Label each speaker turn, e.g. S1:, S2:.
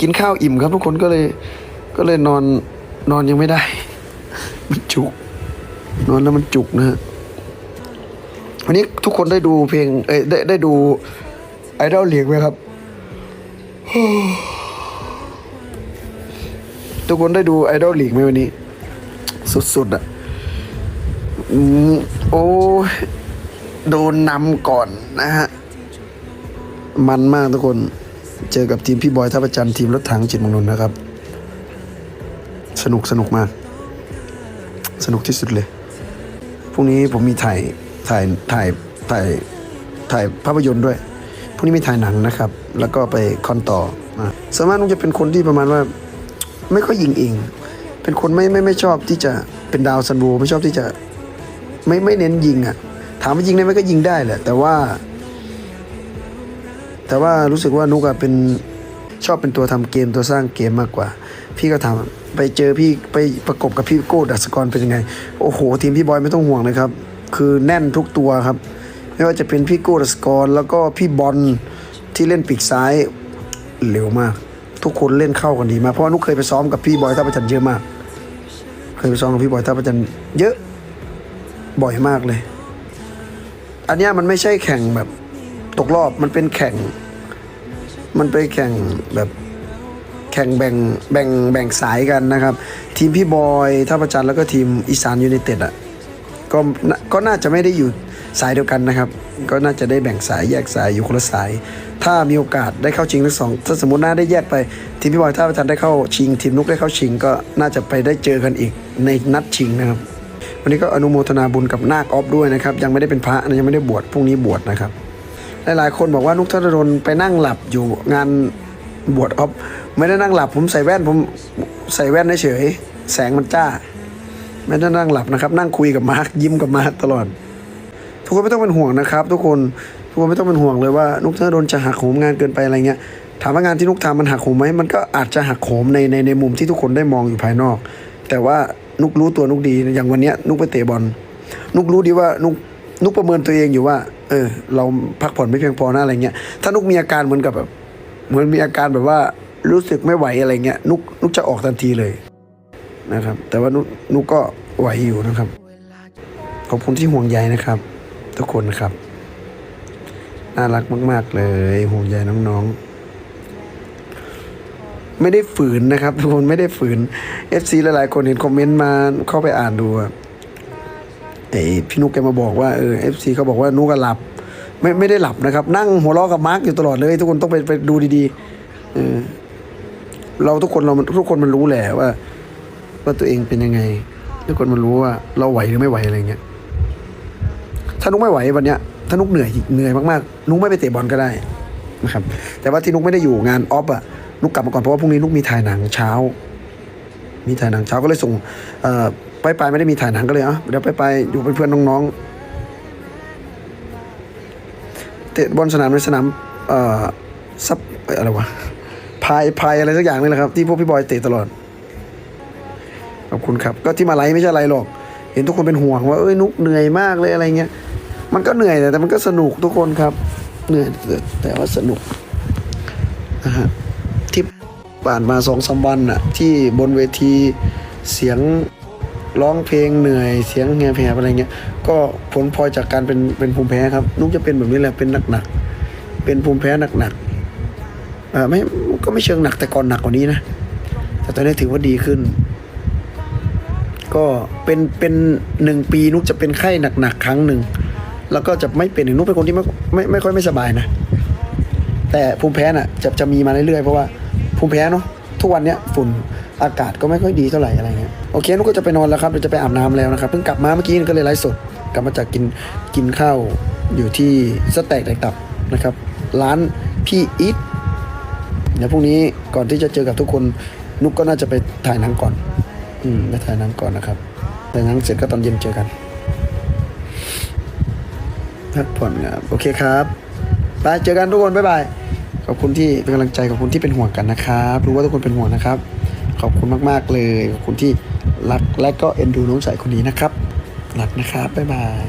S1: กินข้าวอิ่มครับ ทุกคนก็เลย ก็เลยนอนนอนยังไม่ได้ มันจุก นอนแล้วมันจุกนะฮะวันนี้ทุกคนได้ดูเพลง เอ้ยได้ได้ดูไอดอลเลียกไหมครับ ทุกคนได้ดูไอดอลลีกไหมวันนี้ สุดๆอะ่ะอืมโอ้โดนนำก่อนนะฮะ มันมากทุกคน เจอกับทีมพี่บอยท่าประจันทีมรถถังจิตมงนนนะครับ สนุกสนุกมาก สนุกที่สุดเลยพรุ่งนี้ผมมีถ่ายถ่ายถ่ายถ่ายถ่ายภาพยนตร์ด้วยพรุ่งนี้มีถ่ายหนังนะครับ แล้วก็ไปคอนต่อสามารถนุกจะเป็นคนที่ประมาณว่า ไม่ค่อยยิงเอง เป็นคนไม่ไม่ไม่ชอบที่จะเป็นดาวซันโวไม่ชอบที่จะ ไม่ไม่เน้นยิงอะ่ะ ถามว่ายิงได้ไหมก็ยิงได้แหละแต่ว่า แต่ว่ารู้สึกว่านุกอะเป็นชอบเป็นตัวทำเกมตัวสร้างเกมมากกว่า พี่ก็ถามไปเจอพี่ไปประกบกับพี่โก้ดัสกรเป็นยังไง โอ้โห ทีมพี่บอยไม่ต้องห่วงเลยครับ คือแน่นทุกตัวครับ ไม่ว่าจะเป็นพี่โก้ดัสกร แล้วก็พี่บอลที่เล่นปีกซ้ายเร็วมาก ทุกคนเล่นเข้ากันดีมากเพราะว่านุกเคยไปซ้อมกับพี่บอยท่าประจันเยอะมาก เคยไปซ้อมกับพี่บอยท่าประจันเยอะบ่อยมากเลย อันนี้มันไม่ใช่แข่งแบบตกรอบมันเป็นแข่ง มันไปแข่งแบบแข่งแบ่งแบ่งแบ่งสายกันนะครับ ทีมพี่บอยท่าประจันแล้วก็ทีมอีสานยูไนเต็ดอะก็ก็น่าจะไม่ได้อยู่สายเดียวกันนะครับ ก็น่าจะได้แบ่งสายแยกสายอยู่คนละสาย ถ้ามีโอกาสได้เข้าชิงทั้งสองถ้าสมมติน่าได้แยกไป ทีมพี่บอยท่าประจันได้เข้าชิง ทีมนุกได้เข้าชิง ก็น่าจะไปได้เจอกันอีกในนัดชิงนะครับวันนี้ก็อนุโมทนาบุญกับนาคออฟด้วยนะครับ ยังไม่ได้เป็นพระนะยังไม่ได้บวชพรุ่งนี้บวชนะครับ หลายๆ คนบอกว่านุกธนดลไปนั่งหลับอยู่งานบวชออฟไม่ได้นั่งหลับ ผมใส่แว่นผมใส่แว่นเฉยแสงมันจ้า ไม่ได้นั่งหลับนะครับ นั่งคุยกับมาร์คยิ้มกับมาร์คตลอด ทุกคนไม่ต้องเป็นห่วงนะครับ ทุกคนทุกคนไม่ต้องเป็นห่วงเลยว่านุกธนดลจะหักโหมงานเกินไปอะไรเงี้ยถามว่างานที่นุกทำมันหักโหมไหมมันก็อาจจะหักโหมในในในมุมที่ทุกคนได้มองอยู่ภายนอก แต่ว่านุกรู้ตัวนุกดีอย่างวันเนี้ยนุกไปเตะบอลนุกรู้ดีว่านุกนุกประเมินตัวเองอยู่ว่า เออ เราพักผ่อนไม่เพียงพอนะอะไรเงี้ยถ้านุกมีอาการเหมือนกับแบบเหมือนมีอาการแบบว่ารู้สึกไม่ไหวอะไรเงี้ยนุกนุกจะออกทันทีเลยนะครับ แต่ว่านุกนุกก็ไหวอยู่นะครับ ขอบคุณที่ห่วงใยนะครับ ทุกคนนะครับ น่ารักมาก ๆ เลยห่วงใยน้องๆ ไม่ได้ฝืนนะครับ ทุกคนไม่ได้ฝืน FC หลายๆคนเห็นคอมเมนต์มาเข้าไปอ่านดู ไอพี่นุกแกมาบอกว่าเออ FC เขาบอกว่านุกก็หลับ ไม่ไม่ได้หลับนะครับ นั่งหัวเราะกับมาร์กอยู่ตลอดเลย ทุกคนต้องไปไปดูดีๆเออเราทุกคนเราทุกคนมันรู้แหละว่า ว่าตัวเองเป็นยังไง ทุกคนมันรู้ว่า เราไหวหรือไม่ไหวอะไรเงี้ยถ้านุกไม่ไหววันเนี้ยถ้านุกเหนื่อยเหนื่อยมากๆนุกไม่ไปเตะบอลก็ได้นะครับแต่ว่าที่นุกไม่ได้อยู่งานออฟอะนุกกลับมาก่อนเพราะว่าพรุ่งนี้นุกมีถ่ายหนังเช้า มีถ่ายหนังเช้าก็เลยส่งเออ ไปไปไม่ได้มีถ่ายหนังก็เลยเอะเดี๋ยวไปไปอยู่เป็นเพื่อนน้องๆเตะบอลสนามในสนามเอ่อซับอะไรวะพายพายอะไรสักอย่างนี่แหละครับ ที่พวกพี่บอยเตะตลอดขอบคุณครับ ก็ที่มาไลฟ์ไม่ใช่อะไรหรอก เห็นทุกคนเป็นห่วงว่าเอ้ยนุกเหนื่อยมากเลยอะไรเงี้ยมันก็เหนื่อยแต่แต่มันก็สนุกทุกคนครับ เหนื่อยแต่ว่าสนุกนะฮะที่ผ่านมาสองสามวันอะที่บนเวทีเสียง ร้องเพลงเหนื่อยเสียงแหบแหบอะไรเงี้ยก็ผลพลอยจากการเป็นเป็นภูมิแพ้ครับนุกจะเป็นแบบนี้แหละเป็นหนักๆเป็นภูมิแพ้หนักๆอไม่ก็ไม่เชิงหนักแต่ก่อนหนักกว่านี้นะแต่ตอนนี้ถือว่าดีขึ้น ก็เป็นเป็นหนึ่งปีนุกจะเป็นไข้หนักๆครั้งหนึ่งแล้วก็จะไม่เป็นนุกเป็นคนที่ไม่ไม่ไม่ค่อยไม่สบายนะแต่ภูมิแพ้น่ะจะจะมีมาเรื่อยๆเพราะว่าภูมิแพ้เนาะทุกวันเนี้ยฝุ่นอากาศก็ไม่ค่อยดีเท่าไหร่อะไรเงี้ย โอเคนุกก็จะไปนอนแล้วครับเดี๋ยวจะไปอาบน้ำแล้วนะครับ เพิ่งกลับมาเมื่อกี้ก็เลยไลฟ์สดกลับมาจากกินกินข้าวอยู่ที่สแต็กแตกตับนะครับ ร้านพี่อีทเดี๋ยวพรุ่งนี้ก่อนที่จะเจอกับทุกคนนุกก็น่าจะไปถ่ายหนังก่อน อืมไปถ่ายหนังก่อนนะครับถ่ายหนังเสร็จก็ตอนเย็นเจอกันพักผ่อนครับโอเคครับไปเจอกันทุกคนบ๊ายบายขอบคุณที่เป็นกำลังใจขอบคุณที่เป็นห่วงกันนะครับรู้ว่าทุกคนเป็นห่วงนะครับ ขอบคุณมาก ๆ เลยขอบคุณที่ รักและก็เอ็นดูน้องชายคนนี้นะครับ รักนะครับ บ๊ายบาย